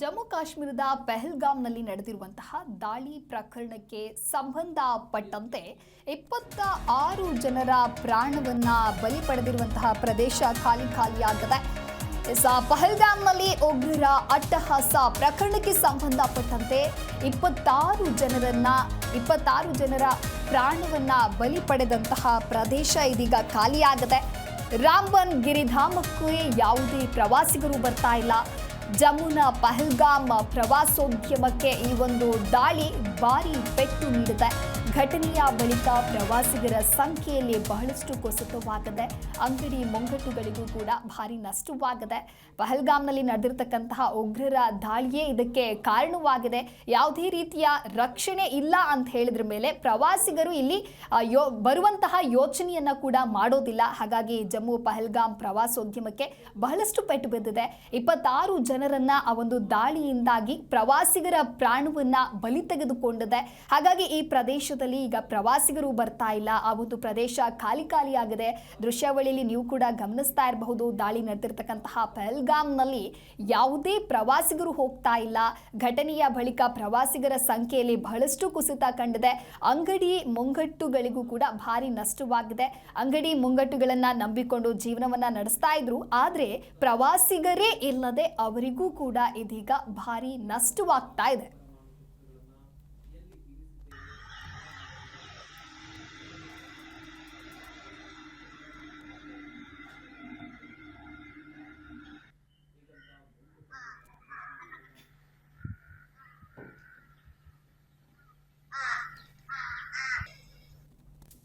ಜಮ್ಮು ಕಾಶ್ಮೀರದ ಪೆಹಲ್ಗಾಮ್ನಲ್ಲಿ ನಡೆದಿರುವಂತಹ ದಾಳಿ ಪ್ರಕರಣಕ್ಕೆ ಸಂಬಂಧಪಟ್ಟಂತೆ ಇಪ್ಪತ್ತ ಆರು ಜನರ ಪ್ರಾಣವನ್ನ ಬಲಿ ಪಡೆದಿರುವಂತಹ ಪ್ರದೇಶ ಖಾಲಿ ಖಾಲಿಯಾಗಿದೆ. ಪಹಲ್ಗಾಮ್ನಲ್ಲಿ ಉಗ್ರರ ಅಟ್ಟಹಾಸ ಪ್ರಕರಣಕ್ಕೆ ಸಂಬಂಧಪಟ್ಟಂತೆ ಇಪ್ಪತ್ತಾರು ಜನರನ್ನ, ಇಪ್ಪತ್ತಾರು ಜನರ ಪ್ರಾಣವನ್ನ ಬಲಿ ಪಡೆದಂತಹ ಪ್ರದೇಶ ಇದೀಗ ಖಾಲಿಯಾಗಿದೆ. ರಾಮ್ಬನ್ ಗಿರಿಧಾಮಕ್ಕೆ ಯಾವುದೇ ಪ್ರವಾಸಿಗರು ಬರ್ತಾ ಇಲ್ಲ. ಜಮ್ಮುನ ಪಹಲ್ಗಾಮ್ ಪ್ರವಾಸೋದ್ಯಮಕ್ಕೆ ಈ ಒಂದು ದಾಳಿ ಭಾರಿ ಪೆಟ್ಟು ನೀಡಿದೆ. ಘಟನೆಯ ಬಳಿಕ ಪ್ರವಾಸಿಗರ ಸಂಖ್ಯೆಯಲ್ಲಿ ಬಹಳಷ್ಟು ಕುಸಿತವಾಗಿದೆ. ಅಂಗಡಿ ಮುಂಗಟ್ಟುಗಳಿಗೂ ಕೂಡ ಭಾರಿ ನಷ್ಟವಾಗಿದೆ. ಪಹಲ್ಗಾಮ್ನಲ್ಲಿ ನಡೆದಿರ್ತಕ್ಕಂತಹ ಉಗ್ರರ ದಾಳಿಯೇ ಇದಕ್ಕೆ ಕಾರಣವಾಗಿದೆ. ಯಾವುದೇ ರೀತಿಯ ರಕ್ಷಣೆ ಇಲ್ಲ ಅಂತ ಹೇಳಿದ್ರ ಮೇಲೆ ಪ್ರವಾಸಿಗರು ಇಲ್ಲಿ ಯೋ, ಬರುವಂತಹ ಯೋಚನೆಯನ್ನ ಕೂಡ ಮಾಡೋದಿಲ್ಲ. ಹಾಗಾಗಿ ಜಮ್ಮು ಪಹಲ್ಗಾಮ್ ಪ್ರವಾಸೋದ್ಯಮಕ್ಕೆ ಬಹಳಷ್ಟು ಪೆಟ್ಟು ಬಿದ್ದಿದೆ. ಇಪ್ಪತ್ತಾರು ಜನರನ್ನ ಆ ಒಂದು ದಾಳಿಯಿಂದಾಗಿ ಪ್ರವಾಸಿಗರ ಪ್ರಾಣವನ್ನ ಬಲಿ ತೆಗೆದುಕೊಂಡಿದೆ. ಹಾಗಾಗಿ ಈ ಪ್ರದೇಶದಲ್ಲಿ ಈಗ ಪ್ರವಾಸಿಗರು ಬರ್ತಾ ಇಲ್ಲ. ಆ ಒಂದು ಪ್ರದೇಶ ಖಾಲಿ ಖಾಲಿಯಾಗಿದೆ ದೃಶ್ಯಾವಳಿಯಲ್ಲಿ ನೀವು ಕೂಡ ಗಮನಿಸ್ತಾ ಇರಬಹುದು. ದಾಳಿ ನಡೆದಿರ್ತಕ್ಕಂತಹ ಪಹಲ್ಗಾಮ್ನಲ್ಲಿ ಯಾವುದೇ ಪ್ರವಾಸಿಗರು ಹೋಗ್ತಾ ಇಲ್ಲ. ಘಟನೆಯ ಬಳಿಕ ಪ್ರವಾಸಿಗರ ಸಂಖ್ಯೆಯಲ್ಲಿ ಬಹಳಷ್ಟು ಕುಸಿತ ಕಂಡಿದೆ. ಅಂಗಡಿ ಮುಂಗಟ್ಟುಗಳಿಗೂ ಕೂಡ ಭಾರಿ ನಷ್ಟವಾಗಿದೆ. ಅಂಗಡಿ ಮುಂಗಟ್ಟುಗಳನ್ನು ನಂಬಿಕೊಂಡು ಜೀವನವನ್ನ ನಡೆಸ್ತಾ ಇದ್ರು. ಆದ್ರೆ ಪ್ರವಾಸಿಗರೇ ಇಲ್ಲದೆ ಅವರಿಗೂ ಕೂಡ ಇದೀಗ ಭಾರಿ ನಷ್ಟವಾಗ್ತಾ ಇದೆ.